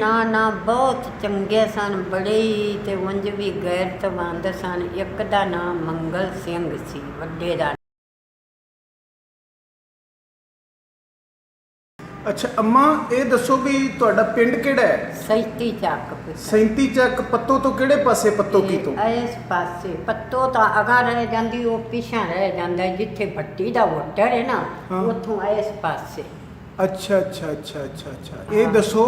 ਨਾ ਨਾ ਬਹੁਤ ਚੰਗੇ ਸਨ ਬੜੇ ਹੀ ਤੇ ਉਂਝ ਵੀ ਗੈਰਤਮੰਦ ਸਨ। ਇੱਕ ਦਾ ਨਾਮ ਮੰਗਲ ਸਿੰਘ ਸੀ ਵੱਡੇ ਦਾ। ਅੱਛਾ ਅੰਮਾ ਇਹ ਦੱਸੋ ਵੀ ਤੁਹਾਡਾ ਪਿੰਡ ਕਿਹੜਾ ਹੈ? ਸੈਤੀ ਚੱਕ ਪਿਤਾ 37 ਚੱਕ ਪੱਤੋ ਤੋਂ ਕਿਹੜੇ ਪਾਸੇ ਪੱਤੋ ਕੀ ਤੋਂ? ਇਸ ਪਾਸੇ ਪੱਤੋ ਤਾਂ ਅਗਾ ਰਹਿ ਜਾਂਦੀ ਉਹ ਪਿਛਾਂ ਰਹਿ ਜਾਂਦਾ ਜਿੱਥੇ ਭੱਟੀ ਦਾ ਵੋਟਰ ਹੈ ਨਾ ਹਾਂ। ਉੱਥੋਂ ਇਸ ਪਾਸੇ। ਅੱਛਾ ਅੱਛਾ ਅੱਛਾ ਅੱਛਾ ਅੱਛਾ। ਇਹ ਹਾਂ। ਦੱਸੋ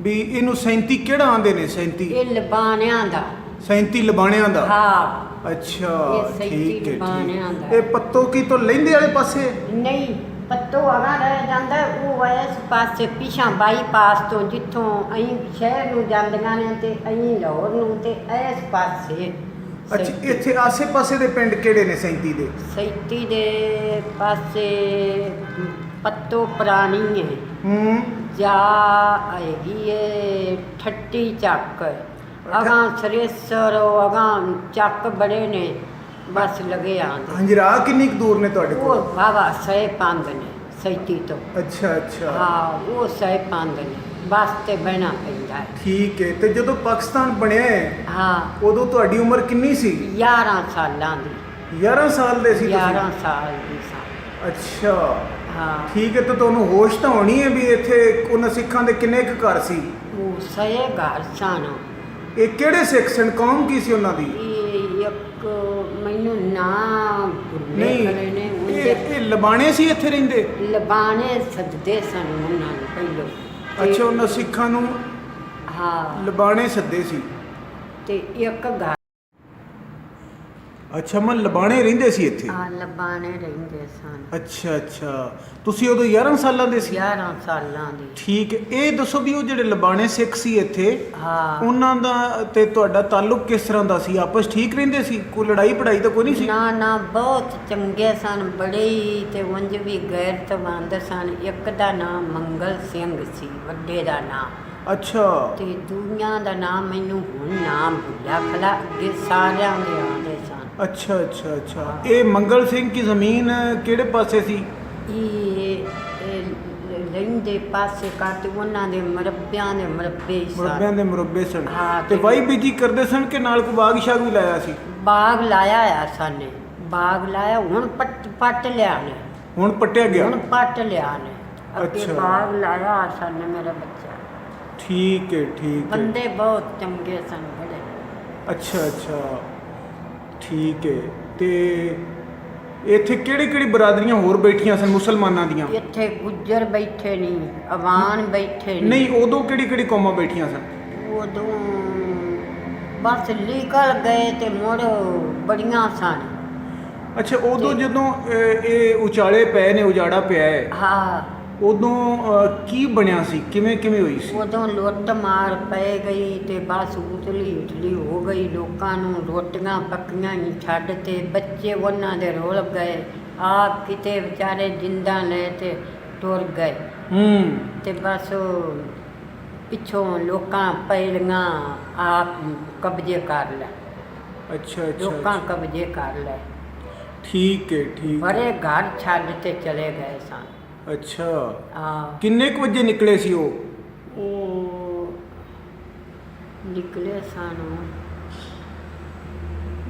ਵੀ ਇਹਨੂੰ 37 ਕਿਹੜਾ ਆਂਦੇ ਨੇ 37 ਇਹ ਲਬਾਣਿਆਂ ਦਾ। 37 ਲਬਾਣਿਆਂ ਦਾ? ਹਾਂ। ਅੱਛਾ ਇਹ 37 ਠੀਕ ਹੈ ਲਬਾਣਿਆਂ ਠੀਕ ਦਾ। ਇਹ ਪੱਤੋ ਕੀ ਤੋਂ ਲਹਿੰਦੇ ਵਾਲੇ ਪਾਸੇ? ਨਹੀਂ ਪੱਤੋ ਅਗਾ ਰਹਿ ਜਾਂਦਾ ਉਹ ਇਸ ਪਾਸੇ ਪਿਛਾਂ ਬਾਈਪਾਸ ਤੋਂ ਜਿੱਥੋਂ ਅਸੀਂ ਸ਼ਹਿਰ ਨੂੰ ਜਾਂਦੀਆਂ ਨੇ ਤੇ ਅਸੀਂ ਲਾਹੌਰ ਨੂੰ ਤੇ ਇਸ ਪਾਸੇ। ਅੱਛਾ ਇੱਥੇ ਆਸੇ-ਪਾਸੇ ਦੇ ਪਿੰਡ ਕਿਹੜੇ ਨੇ 37 ਦੇ? ਸੈਤੀ ਦੇ ਪਾਸੇ ਪੱਤੋ ਪੁਰਾਣੀ ਹੈ। ਹੂੰ। ਜਾ ਆਏਗੀ ਏ ਠੱਟੀ ਚੱਕ। ਅਗਾਂ ਸਰੇਸਰ ਅਗਾਂ ਚੱਕ ਬੜੇ ਨੇ ਬਸ ਲਗੇ ਆਂਦੇ ਹੰਜਰਾ ਕਿੰਨੀ ਕੁ ਦੂਰ ਨੇ ਤੁਹਾਡੇ ਉਹ ਕੋਲ ਬਾਬਾ ਸਹਿ ਪੰਦ ਨੇ ਸੈਤੀ ਤੋਂ। ਅੱਛਾ ਅੱਛਾ। ਹਾਂ ਉਹ ਸਹਿ ਪੰਦ ਨੇ ਬਸ ਤੇ ਬਹਿਣਾ ਪੈਂਦਾ ਹੈ ਠੀਕ ਹੈ ਤੇ ਜਦੋਂ ਪਾਕਿਸਤਾਨ ਬਣਿਆ ਹੈ ਹਾਂ। ਉਦੋਂ ਤੁਹਾਡੀ ਉਮਰ ਕਿੰਨੀ ਸੀ? 11 ਸਾਲਾਂ ਦੀ। 11 ਸਾਲ ਦੇ ਸੀ 11 ਤੁਸੀਂ ਸਾਲ ਦੀ ਸਾਂ ਅੱਛਾ। ਹਾਂ। ਠੀਕ ਹੈ ਤਾਂ ਤੁਹਾਨੂੰ ਹੋਸ਼ ਤਾਂ ਹੋਣੀ ਹੈ ਵੀ ਇੱਥੇ ਉਹਨਾਂ ਸਿੱਖਾਂ ਦੇ ਕਿੰਨੇ ਕੁ ਘਰ ਸੀ? ਉਹ ਸਹਿ ਘਰ ਸਨ। ਇਹ ਕਿਹੜੇ ਸਿੱਖ ਸਨ? ਕੌਮ ਕੀ ਸੀ ਉਹਨਾਂ ਦੀ? ਇਹ ਇੱਕ ਮੈਨੂੰ ਨਾਮ ਭੁੱਲੇ ਨਹੀਂ ਗਏ ਨੇ ਇਹ ਉਹਦੇ ਇਹ ਲਬਾਣੇ ਸੀ ਇੱਥੇ ਰਹਿੰਦੇ? ਲਬਾਣੇ ਸਜਦੇ ਸਨ ਉਹਨਾਂ ਨੂੰ ਪਹਿਲੋਂ। ਤੇ- ਅੱਛਾ ਉਹਨਾਂ ਸਿੱਖਾਂ ਨੂੰ ਹਾਂ। ਲਬਾਣੇ ਸੱਦੇ ਸੀ। ਤੇ ਇੱਕ ਘਰ ਅੱਛਾ ਮੈਂ ਲਬਾਣੇ ਰਹਿੰਦੇ ਸੀ ਇੱਥੇ? ਆ ਲਬਾਣੇ ਰਹਿੰਦੇ ਸਨ। ਅੱਛਾ ਅੱਛਾ। ਤੁਸੀਂ ਉਦੋਂ 11 ਸਾਲਾਂ ਦੇ ਸੀ? 11 ਸਾਲਾਂ ਦੀ। ਠੀਕ ਹੈ। ਇਹ ਦੱਸੋ ਵੀ ਉਹ ਜਿਹੜੇ ਲਬਾਣੇ ਸਿੱਖ ਸੀ ਇੱਥੇ ਹਾਂ। ਉਹਨਾਂ ਦਾ ਤੇ ਤੁਹਾਡਾ ਤਾਲੁਕ ਕਿਸ ਤਰ੍ਹਾਂ ਦਾ ਸੀ? ਆਪਸ ਠੀਕ ਰਹਿੰਦੇ ਸੀ? ਕੋਈ ਲੜਾਈ ਪੜਾਈ ਤਾਂ ਕੋਈ ਨਹੀਂ ਸੀ? ਨਾ ਨਾ ਬਹੁਤ ਚੰਗੇ ਸਨ। ਬੜੇ ਹੀ ਤੇ ਉਂਝ ਵੀ ਗੈਰਤਮੰਦ ਸਨ। ਇੱਕ ਦਾ ਨਾਮ ਮੰਗਲ ਸਿੰਘ ਸੀ ਵੱਡੇ ਦਾ ਨਾਮ। ਅੱਛਾ। ਤੇ ਦੂਜਿਆਂ ਦਾ ਨਾਮ ਮੈਨੂੰ ਹੁਣ ਨਾਮ ਭੁੱਲਿਆ ਖਲਾ ਅੱਗੇ ਸਾਰਿਆਂ ਦੇ ਆਉਂਦੇ ਸਨ। ਅੱਛਾ ਅੱਛਾ ਅੱਛਾ। ਇਹ ਮੰਗਲ ਸਿੰਘ ਦੀ ਜ਼ਮੀਨ ਕਿਹੜੇ ਪਾਸੇ ਸੀ? ਇਹ ਲੈਂਦੇ ਪਾਸੇ ਕੱਟ ਉਹਨਾਂ ਦੇ ਮਰੱਬਿਆਂ ਦੇ ਮਰੱਬੇ ਹੀ ਮੁਰੱਬਿਆਂ ਸਨ ਦੇ ਮੁਰੱਬੇ ਸਨ। ਤੇ ਵਾਈ ਬੀਜੀ ਕਰਦੇ ਸਨ ਕਿ ਨਾਲ ਕੋ ਬਾਗ ਸ਼ਾਗ ਵੀ ਲਾਇਆ ਸੀ? ਬਾਗ ਲਾਇਆ ਆ ਸਾਨੇ। ਬਾਗ ਲਾਇਆ ਹੁਣ ਪੱਟ ਪੱਟ ਲਿਆ ਨੇ। ਹੁਣ ਪੱਟਿਆ ਗਿਆ? ਹੁਣ ਪੱਟ ਲਿਆ ਨੇ। ਅੱਗੇ ਅੱਛਾ। ਬਾਗ ਲਾਇਆ ਆ ਸਾਨੇ ਮੇਰਾ ਬੱਚਾ ਠੀਕ ਹੈ ਠੀਕ ਹੈ। ਬੰਦੇ ਬਹੁਤ ਚੰਗੇ ਸਨ ਬੜੇ। ਅੱਛਾ ਅੱਛਾ। ਠੀਕ ਹੈ। ਤੇ ਇੱਥੇ ਕਿਹੜੀ ਕਿਹੜੀ ਬਰਾਦਰੀਆਂ ਹੋਰ ਬੈਠੀਆਂ ਸਨ ਮੁਸਲਮਾਨਾਂ ਦੀਆਂ? ਇੱਥੇ ਗੁੱਜਰ ਬੈਠੇ ਨਹੀਂ ਅਵਾਨ ਬੈਠੇ ਨਹੀਂ ਉਦੋਂ ਕਿਹੜੀ ਕਿਹੜੀ ਕੌਮਾਂ ਬੈਠੀਆਂ ਸਨ? ਉਦੋਂ ਬਸ ਨਿਕਲ ਗਏ ਤੇ ਮੁੜ ਬੜੀਆਂ ਸਨ। ਅੱਛਾ ਉਦੋਂ ਜਦੋਂ ਅਹ, ਇਹ ਉਚਾਲੇ ਪਏ ਨੇ ਉਜਾੜਾ ਪਿਆ ਹੈ। ਹਾਂ। ਉਦੋਂ ਕੀ ਬਣਿਆ ਸੀ? ਕਿਵੇਂ ਕਿਵੇਂ ਹੋਈ ਸੀ? ਉਦੋਂ ਲੁੱਟ ਮਾਰ ਪੈ ਗਈ ਤੇ ਬਸ ਉਤਲੀ ਉਤਲੀ ਹੋ ਗਈ। ਲੋਕਾਂ ਨੂੰ ਰੋਟੀਆਂ ਪੱਕੀਆਂ ਹੀ ਛੱਡ ਤੇ ਬੱਚੇ ਉਹਨਾਂ ਦੇ ਰੋਲ ਗਏ। ਆਪ ਕਿਤੇ ਵਿਚਾਰੇ ਜਿੰਦਾ ਲੈ ਤੇ ਟੁਰ ਗਏ। ਹੂੰ। ਤੇ ਬਸ ਉਹ ਪਿੱਛੋਂ ਲੋਕਾਂ ਪਹਿਲੀਆਂ ਆਪ ਕਬਜ਼ੇ ਕਰ ਲੈ ਅੱਛਾ ਅੱਛਾ ਲੋਕਾਂ ਅੱਛਾ। ਕਬਜ਼ੇ ਕਰ ਲੈ ਠੀਕ ਹੈ ਠੀਕ ਹੈ। ਬੜੇ ਘਰ ਛੱਡ ਤੇ ਚਲੇ ਗਏ ਸਨ। ਅੱਛਾ। ਆ ਕਿੰਨੇ ਕੁ ਵਜੇ ਨਿਕਲੇ ਸੀ ਉਹ? ਉਹ ਨਿਕਲੇ ਸਨ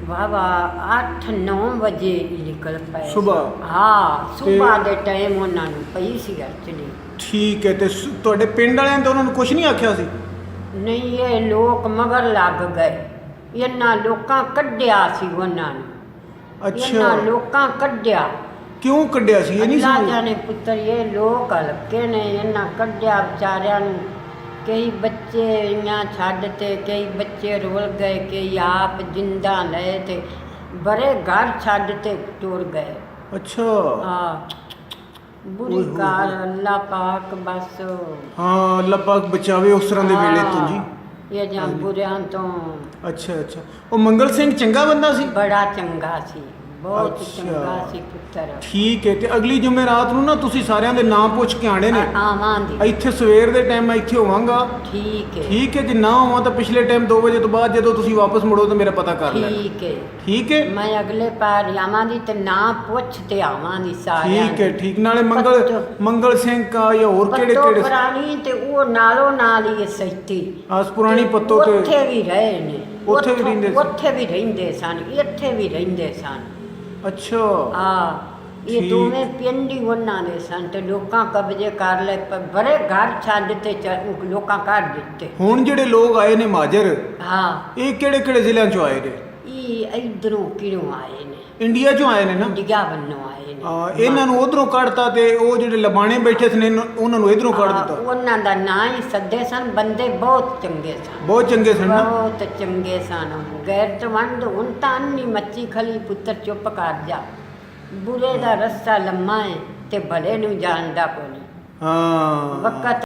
ਬਾਬਾ 8-9 ਵਜੇ ਹੀ ਨਿਕਲ ਪਏ ਸੁਬਾਹ? ਹਾਂ ਸਵੇਰ ਦੇ ਟਾਈਮ ਉਹਨਾਂ ਨੂੰ ਪਈ ਸੀ ਐਕਚੁਅਲੀ ਠੀਕ ਹੈ ਤੇ ਸ- ਤੁਹਾਡੇ ਪਿੰਡ ਵਾਲਿਆਂ ਨੇ ਤਾਂ ਉਹਨਾਂ ਨੂੰ ਕੁਝ ਨਹੀਂ ਆਖਿਆ ਸੀ? ਨਹੀਂ ਇਹ ਲੋਕ ਮਗਰ ਲੱਗ ਗਏ। ਇਹਨਾਂ ਲੋਕਾਂ ਕੱਢਿਆ ਸੀ ਉਹਨਾਂ ਨੂੰ। ਅੱਛਾ। ਇਹਨਾਂ ਲੋਕਾਂ ਕੱਢਿਆ। ਕਿਉਂ ਕੱਢਿਆ ਸੀ? ਇਹ ਨਹੀਂ ਅੱਲਾ ਸਮਝ ਜਾਣੇ ਪੁੱਤਰ ਇਹ ਲੋਕ ਹਲਕੇ ਨੇ ਇਹਨਾਂ ਕੱਢਿਆ ਵਿਚਾਰਿਆਂ ਨੂੰ। ਕਈ ਬੱਚੇ ਇਆਂ ਛੱਡ ਤੇ ਕਈ ਬੱਚੇ ਰੋਲ ਗਏ ਕਈ ਆਪ ਜਿੰਦਾ ਲਏ ਤੇ ਬੜੇ ਘਰ ਛੱਡ ਤੇ ਟੁਰ ਗਏ। ਅੱਛਾ। ਆ ਓਏ ਬੁਰੀ ਹੋਏ ਹੋਏ। ਅੱਲਾ ਪਾਕ ਬਸ। ਹਾਂ ਅੱਲਾ ਪਾਕ ਬਚਾਵੇ ਉਸ ਤਰ੍ਹਾਂ ਦੇ ਵੇਲੇ ਤੋਂ ਜੀ। ਇਹ ਜਾਂ ਬੁਰਿਆਂ ਤੋਂ। ਅੱਛਾ ਅੱਛਾ। ਉਹ ਮੰਗਲ ਸਿੰਘ ਚੰਗਾ ਬੰਦਾ ਸੀ? ਬੜਾ ਚੰਗਾ ਸੀ। ਬਹੁਤ ਅੱਛਾ। ਚੰਗਾ ਸੀ ਪੁੱਤਰ। ਠੀਕ ਹੈ ਤੇ ਅਗਲੀ ਜੁਮੇਰਾਤ ਨੂੰ ਨਾ ਤੁਸੀਂ ਸਾਰਿਆਂ ਦੇ ਨਾਮ ਪੁੱਛ ਕੇ ਆਣੇ ਨੇ ਆਵਾਂਗੇ। ਇੱਥੇ ਸਵੇਰ ਦੇ ਟਾਈਮ ਮੈਂ ਇੱਥੇ ਹੋਵਾਂਗਾ। ਠੀਕ ਹੈ। ਠੀਕ ਹੈ ਜੇ ਨਾ ਹੋਵਾਂ ਤਾਂ ਪਿਛਲੇ ਟਾਈਮ 2 ਵਜੇ ਤੋਂ ਬਾਅਦ ਜਦੋਂ ਤੁਸੀਂ ਵਾਪਸ ਮੁੜੋ ਤਾਂ ਮੇਰਾ ਪਤਾ ਕਰ ਲੈਣਾ। ਠੀਕ ਹੈ। ਠੀਕ ਹੈ? ਮੈਂ ਅਗਲੇ ਪਾਰ ਆਵਾਂਗੀ ਤੇ ਨਾ ਪੁੱਛ ਤੇ ਆਵਾਂਗੀ ਸਾਰਿਆਂ ਠੀਕ ਹੈ ਠੀਕ। ਨਾਲੇ ਮੰਗਲ ਪੱਤੋ। ਮੰਗਲ ਸਿੰਘ ਕਾ ਜਾਂ ਹੋਰ ਕਿਹੜੇ ਪੱਤੋ ਕਿਹੜੇ ਪੁਰਾਣੀ ਤੇ ਉਹ ਨਾਲੋਂ ਨਾਲ ਹੀ ਸੈਤੀ ਆਸ ਪੁਰਾਣੀ ਪੱਤੋ ਤੇ ਉੱਥੇ ਵੀ ਰਹੇ ਨੇ। ਉੱਥੇ ਵੀ ਰਹਿੰਦੇ ਸੀ? ਉੱਥੇ ਵੀ ਰਹਿੰਦੇ ਸਨ ਇੱਥੇ ਵੀ ਰਹਿੰਦੇ ਸਨ। ਅੱਛਾ। ਆ ਇਹ ਠੀਕ। ਦੋਵੇਂ ਪਿੰਡ ਹੀ ਉਹਨਾਂ ਦੇ ਸਨ ਤੇ ਲੋਕਾਂ ਕਬਜ਼ੇ ਕਰ ਲਏ ਪਰ ਬੜੇ ਘਰ ਛੱਡ ਤੇ ਚ- ਲੋਕਾਂ ਕੱਢ ਦਿੱਤੇ। ਹੁਣ ਜਿਹੜੇ ਲੋਕ ਆਏ ਨੇ ਮਾਜਰ ਹਾਂ। ਇਹ ਕਿਹੜੇ ਕਿਹੜੇ ਜ਼ਿਲ੍ਹਿਆਂ ਚੋਂ ਆਏ ਨੇ? ਇਹ ਇਧਰੋਂ ਕਿਹੜੋਂ ਆਏ ਨੇ। ਇੰਡੀਆ ਚੋਂ ਆਏ ਨੇ ਨਾ? ਇੰਡੀਆ ਵੱਲੋਂ ਆਏ ਨੇ। ਆ, ਇਹਨਾਂ ਨੂੰ ਉਧਰੋਂ ਕੱਢਤਾ ਤੇ ਉਹ ਜਿਹੜੇ ਲਬਾਣੇ ਬੈਠੇ ਸਨ ਇਹਨਾਂ- ਉਹਨਾਂ ਨੂੰ ਇਧਰੋਂ ਕੱਢ ਹਾਂ, ਦਿੱਤਾ ਉਹਨਾਂ ਦਾ ਨਾਂ ਹੀ ਸੱਦੇ ਸਨ ਬੰਦੇ ਬਹੁਤ ਚੰਗੇ ਸਨ। ਬਹੁਤ ਚੰਗੇ ਸਨ ਨਾ? ਬਹੁਤ ਚੰਗੇ ਸਨ ਗੈਰਤਵੰਦ ਹੁਣ ਤਾਂ ਨਹੀਂ ਮੱਚੀ ਖਲੀ ਪੁੱਤਰ ਚੁੱਪ ਕਰ ਜਾ। ਬੁਰੇ ਦਾ ਰਸਤਾ ਲੰਮਾ ਹੈ ਤੇ ਭਲੇ ਨੂੰ ਜਾਣਦਾ ਕੋਈ ਨਹੀਂ ਹਾਂ। ਵਕਤ